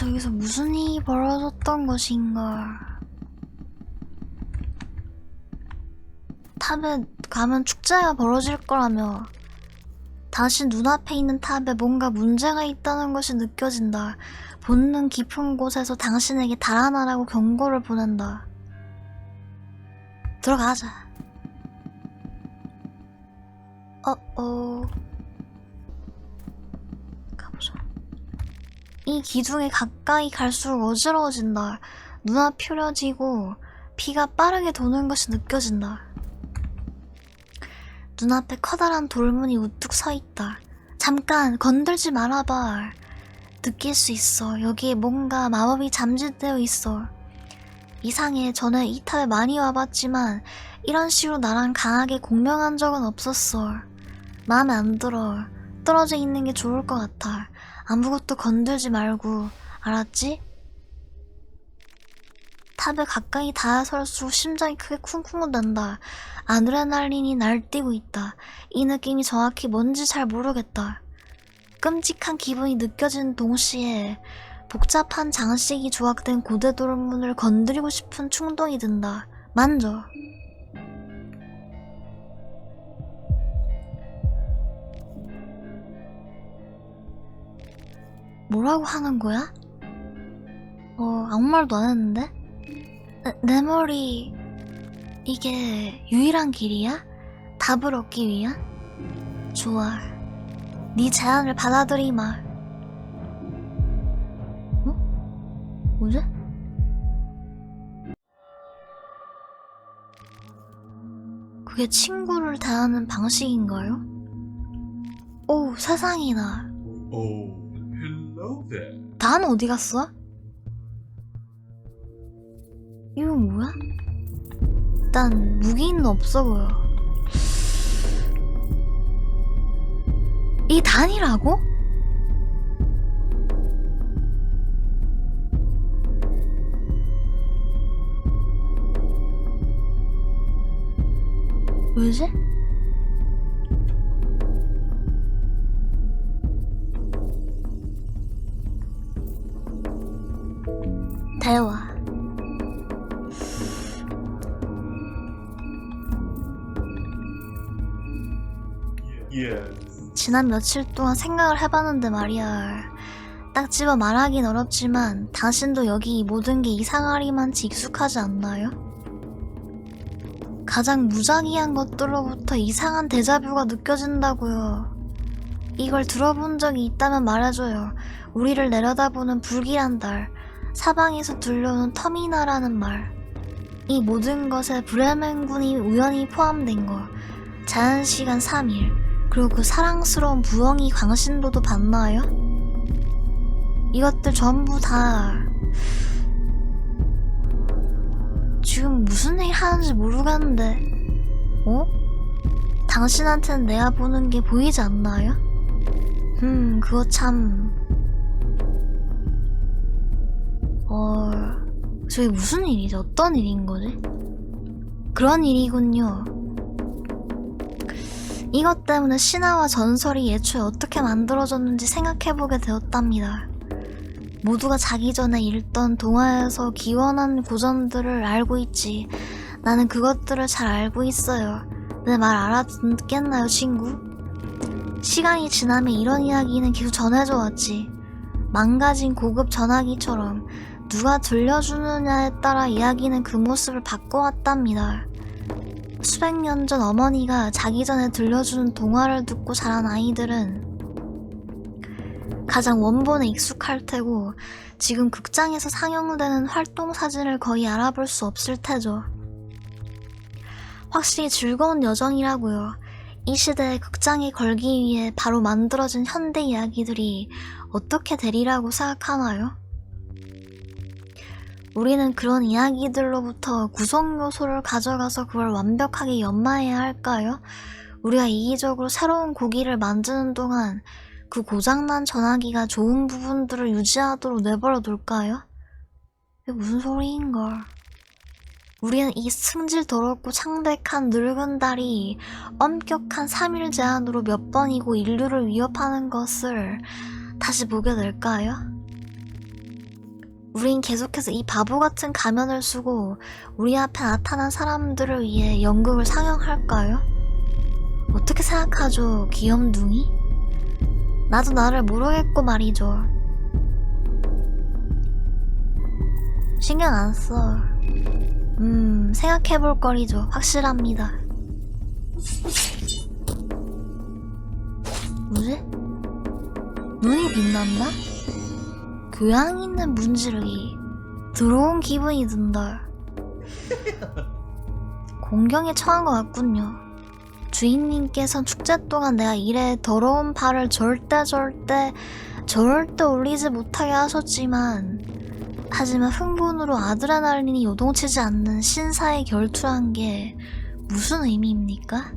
저기서 무슨 일이 벌어졌던 것인가? 탑에 가면 축제가 벌어질 거라며 다시 눈앞에 있는 탑에 뭔가 문제가 있다는 것이 느껴진다. 본능 깊은 곳에서 당신에게 달아나라고 경고를 보낸다. 들어가자. 어, 어. 이 기둥에 가까이 갈수록 어지러워진다. 눈앞 펴려지고 피가 빠르게 도는 것이 느껴진다. 눈앞에 커다란 돌문이 우뚝 서 있다. 잠깐 건들지 말아봐. 느낄 수 있어. 여기에 뭔가 마법이 잠재되어 있어. 이상해. 전에 이 탑에 많이 와봤지만 이런 식으로 나랑 강하게 공명한 적은 없었어. 마음에 안 들어. 떨어져 있는 게 좋을 것 같아. 아무것도 건들지 말고. 알았지? 탑에 가까이 다가설수록 심장이 크게 쿵쿵 난다. 아드레날린이 날뛰고 있다. 이 느낌이 정확히 뭔지 잘 모르겠다. 끔찍한 기분이 느껴지는 동시에 복잡한 장식이 조각된 고대도문을 건드리고 싶은 충동이 든다. 만져. 뭐라고 하는 거야? 어, 아무 말도 안 했는데? 내, 내 머리, 이게 유일한 길이야? 답을 얻기 위한? 좋아. 네 제안을 받아들이마. 어? 뭐지? 그게 친구를 대하는 방식인가요? 오, 세상이나. There. 난 어디 갔어? 이거 뭐야? 일단 무기는 없어 보여. 이 단이라고? 왜지? Yes. 지난 며칠 동안 생각을 해봤는데 말이야. 딱 집어 말하긴 어렵지만 당신도 여기 이 모든 게 이상하리만치 익숙하지 않나요? 가장 무작위한 것들로부터 이상한 데자뷰가 느껴진다고요. 이걸 들어본 적이 있다면 말해줘요. 우리를 내려다보는 불길한 달, 사방에서 들려오는 터미나라는 말. 이 모든 것에 브레멘군이 우연히 포함된 거. 자연 시간 3일. 그리고 그 사랑스러운 부엉이 광신도도 봤나요? 이것들 전부 다 지금 무슨 일 하는지 모르겠는데 어? 당신한테는 내가 보는 게 보이지 않나요? 음 그거 참... 어... 저게 무슨 일이지? 어떤 일인 거지? 그런 일이군요. 이것 때문에 신화와 전설이 애초에 어떻게 만들어졌는지 생각해보게 되었답니다. 모두가 자기 전에 읽던 동화에서 기원한 고전들을 알고 있지. 나는 그것들을 잘 알고 있어요. 내 말 알아듣겠나요, 친구? 시간이 지나면 이런 이야기는 계속 전해져 왔지. 망가진 고급 전화기처럼 누가 들려주느냐에 따라 이야기는 그 모습을 바꿔왔답니다. 수백 년 전 어머니가 자기 전에 들려주는 동화를 듣고 자란 아이들은 가장 원본에 익숙할 테고 지금 극장에서 상영되는 활동 사진을 거의 알아볼 수 없을 테죠. 확실히 즐거운 여정이라고요. 이 시대에 극장에 걸기 위해 바로 만들어진 현대 이야기들이 어떻게 되리라고 생각하나요? 우리는 그런 이야기들로부터 구성 요소를 가져가서 그걸 완벽하게 연마해야 할까요? 우리가 이기적으로 새로운 고기를 만드는 동안 그 고장난 전화기가 좋은 부분들을 유지하도록 내버려 둘까요? 이게 무슨 소리인걸. 우리는 이 승질 더럽고 창백한 늙은 달이 엄격한 3일 제한으로 몇 번이고 인류를 위협하는 것을 다시 보게 될까요? 우린 계속해서 이 바보 같은 가면을 쓰고 우리 앞에 나타난 사람들을 위해 연극을 상영할까요? 어떻게 생각하죠, 귀염둥이? 나도 나를 모르겠고 말이죠. 신경 안 써. 음, 생각해볼 거리죠. 확실합니다. 뭐지? 눈이 빛난다? 교양 있는 문지르기. 들어온 기분이 든다. 공경에 처한 것 같군요. 주인님께선 축제 동안 내가 일에 더러운 발을 절대 절대 절대 올리지 못하게 하셨지만 하지만 흥분으로 아드레날린이 요동치지 않는 신사에 결투한 게 무슨 의미입니까?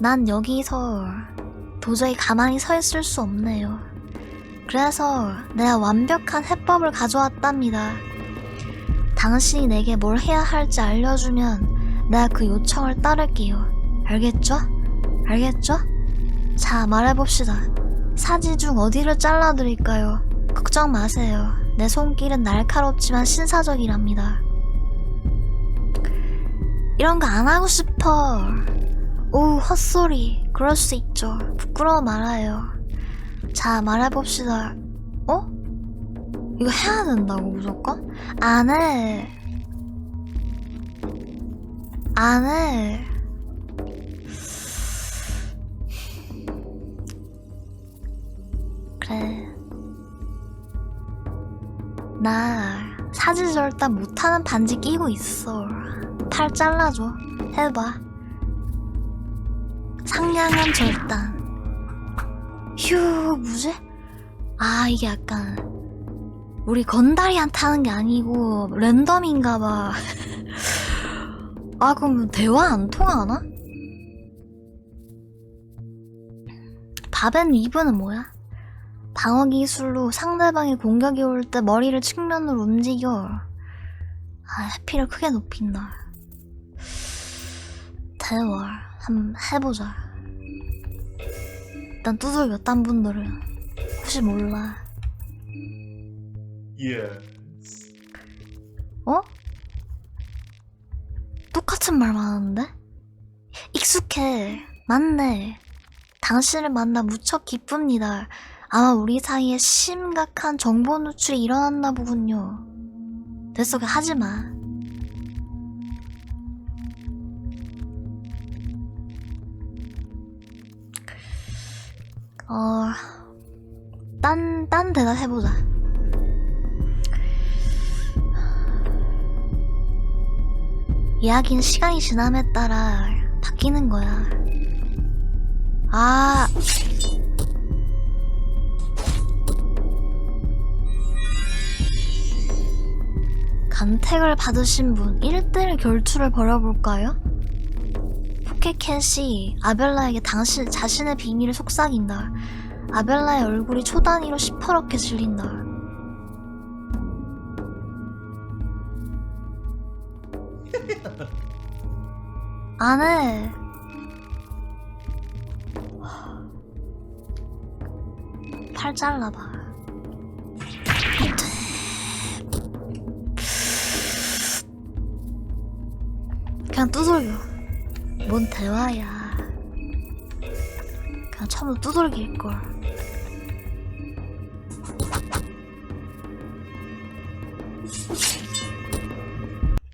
난 여기서 도저히 가만히 서 있을 수 없네요. 그래서 내가 완벽한 해법을 가져왔답니다. 당신이 내게 뭘 해야 할지 알려주면 내가 그 요청을 따를게요. 알겠죠? 알겠죠? 자, 말해봅시다. 사지 중 어디를 잘라드릴까요? 걱정 마세요. 내 손길은 날카롭지만 신사적이랍니다. 이런 거 안 하고 싶어. 오, 헛소리. 그럴 수 있죠. 부끄러워 말아요. 자, 말해봅시다. 어? 이거 해야 된다고, 무조건? 안 해. 안 해. 그래. 나 사지 절단 못하는 반지 끼고 있어. 팔 잘라줘. 해봐. 상냥한 절단. 휴, 뭐지? 아, 이게 약간 우리 건달이한테 하는 게 아니고 랜덤인가 봐. 아, 그럼 대화 안 통하나? 밥앤 리브는 뭐야? 방어 기술로 상대방의 공격이 올 때 머리를 측면으로 움직여. 아, 해피를 크게 높인다. 대화 한번 해보자. 일단 두들겨 딴 분들은 혹시 몰라. Yes. 어? 똑같은 말만 하는데? 익숙해. 맞네. 당신을 만나 무척 기쁩니다. 아마 우리 사이에 심각한 정보 누출이 일어났나 보군요. 됐어, 그 하지 마. 어, 딴, 딴 대답 해보자. 이야기는 시간이 지남에 따라 바뀌는 거야. 아. 간택을 받으신 분 1대1 결투를 벌여볼까요? 포켓캣이 아벨라에게 당신 자신의 비밀을 속삭인다. 아벨라의 얼굴이 초단위로 시퍼렇게 질린다. 안 해. 팔 잘라봐. 그냥 두들겨. 뭔 대화야. 그냥 처음부터 두들길걸.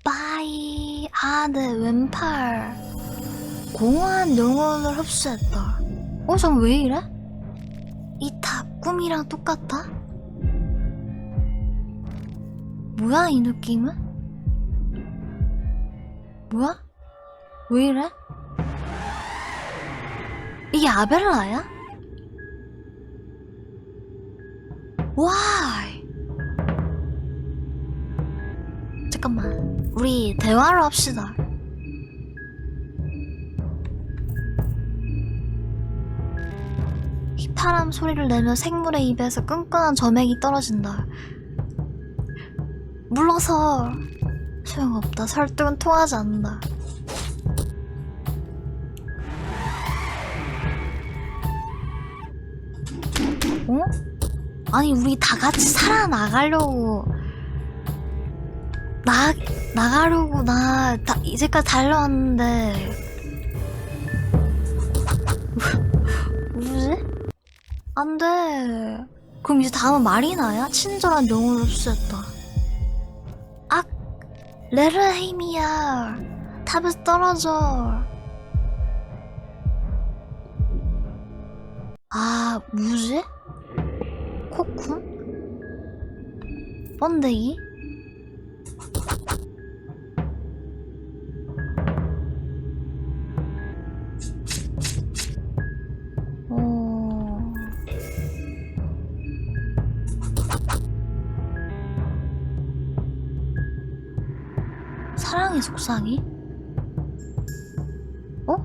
빠이. 아, 내 왼팔. 공허한 영혼을 흡수했다. 어, 전왜 이래? 이 탑 꿈이랑 똑같아? 뭐야, 이 느낌은? 뭐야? 왜 이래? 이게 아벨라야? 와이. 잠깐만. 우리 대화를 합시다. 휘파람 소리를 내며 생물의 입에서 끈끈한 점액이 떨어진다. 물러서 소용없다. 설득은 통하지 않는다. 아니 우리 다 같이 살아나가려고. 나 나가려고 나 다, 이제까지 달려왔는데. 뭐지? 안돼. 그럼 이제 다음은 마리나야? 친절한 명을 흡수했다. 악! 레르헤임이야. 탑에서 떨어져. 아 뭐지? 코쿤? 번데기? 어... 사랑의 속삭이? 어?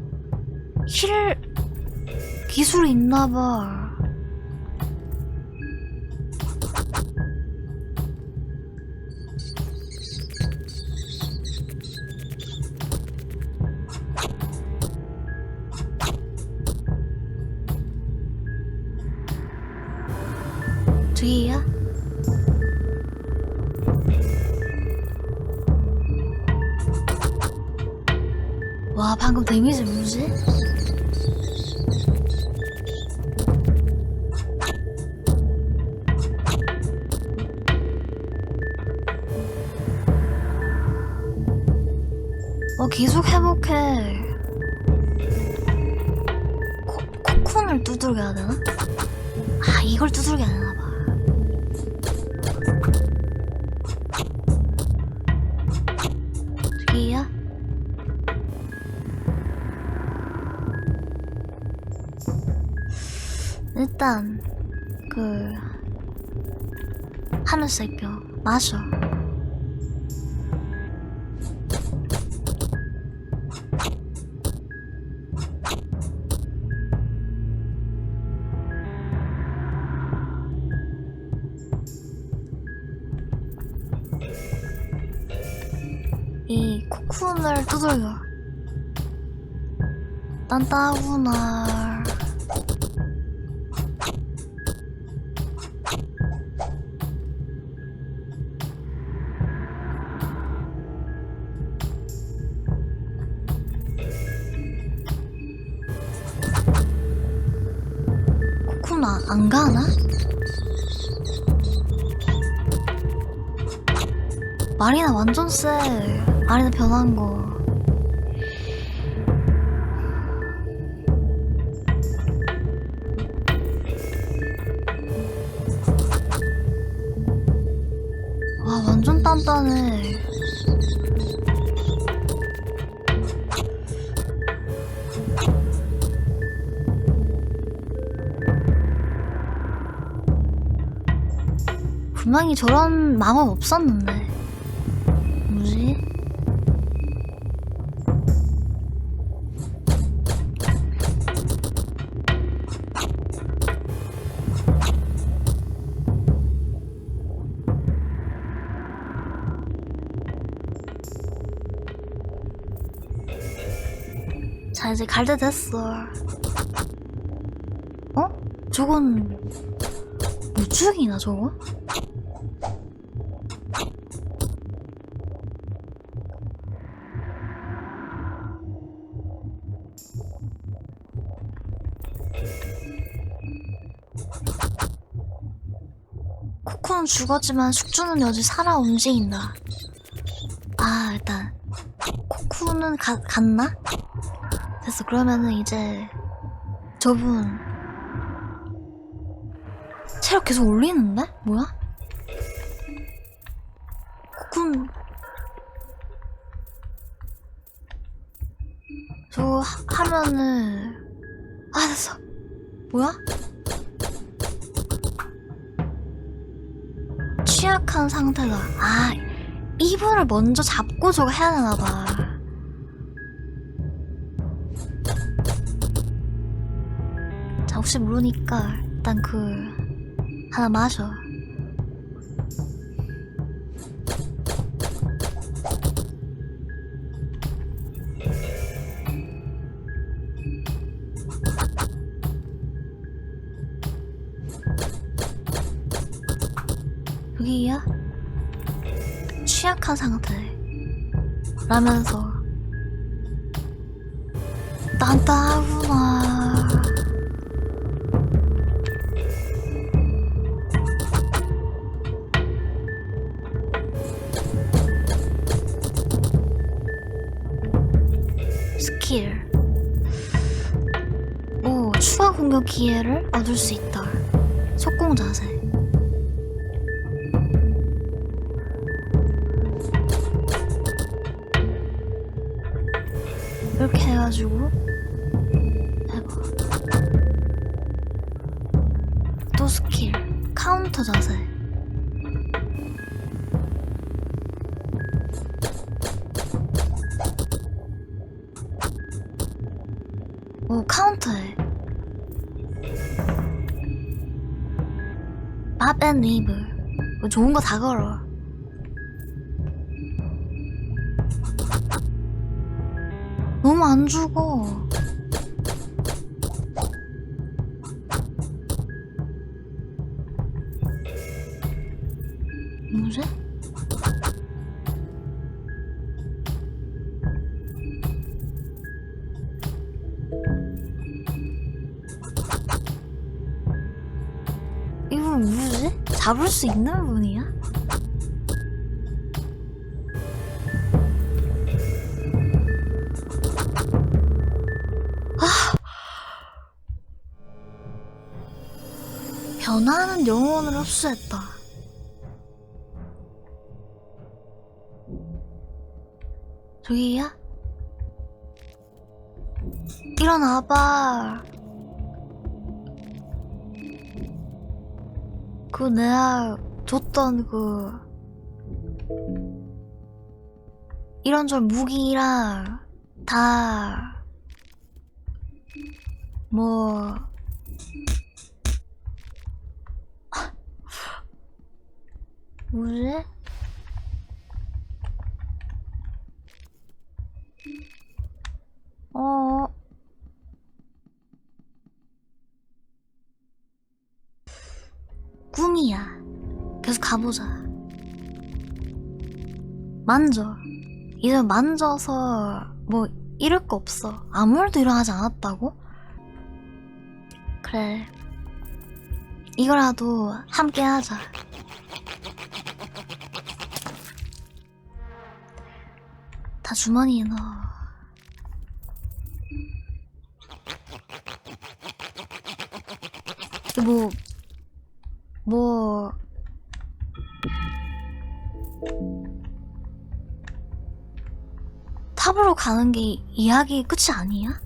힐 기술이 있나봐. 와 방금 데미지 뭐지? 어 계속 회복해 코, 코쿤을 두들겨야 되나? 아 이걸 두들겨야 되나 일단 그 하늘색 뼈 마셔. 이 코쿤을 두들겨. 딴따구나 안, 안 가나? 마리나 완전 쎄. 마리나 변한 거. 분명히 저런 마법 없었는데. 뭐지? 자 이제 갈 때 됐어 어? 저건 우주기나 저거? 코코는 죽었지만 숙주는 여전히 살아 움직인다. 아, 일단 코코는 가, 갔나? 됐어. 그러면은 이제 저분 체력 계속 올리는데? 뭐야? 코쿤 저거 하- 하면은 아 됐어. 뭐야? 취약한 상태가 아 이불을 먼저 잡고 저거 해야 되나 봐. 자 혹시 모르니까 일단 그 하나 마셔 저기야? 취약한 상태. 라면서 딴딴하구나. 스킬. 오, 추가 공격 기회를 얻을 수 있다. 속공 자세. 이렇게 해가지고 해봐. 또 스킬. 카운터 자세. 오, 카운터해. 밥 앤 리브. 뭐 좋은 거 다 걸어. 안 죽어. 뭐지? 이분 뭐지? 잡을 수 있는 분이야? 영혼을 흡수했다. 저기야? 일어나봐. 그 내가 줬던 그 이런저런 무기랑 다 뭐. 뭐지? 어. 꿈이야. 계속 가보자. 만져. 이제 만져서 뭐 잃을 거 없어. 아무 일도 일어나지 않았다고? 그래. 이거라도 함께 하자. 다 주머니에 넣어. 뭐, 뭐, 탑으로 가는 게 이야기 끝이 아니야?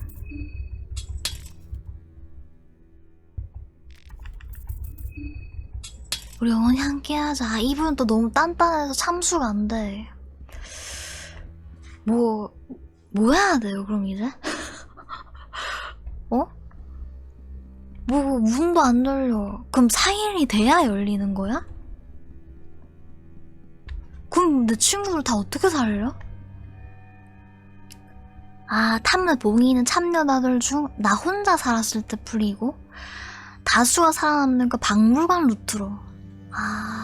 우리 영원히 함께하자. 아, 이분 또 너무 단단해서 참수가 안 돼. 뭐, 뭐 해야 돼요, 그럼 이제? 어? 뭐, 문도 안 열려. 그럼 4일이 돼야 열리는 거야? 그럼 내 친구들 다 어떻게 살려? 아, 탐내 봉이는 참여자들 중 나 혼자 살았을 때 풀리고, 다수가 살아남는 그 박물관 루트로. 아.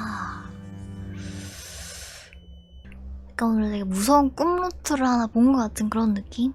약간 되게 무서운 꿈 루트를 하나 본 것 같은 그런 느낌?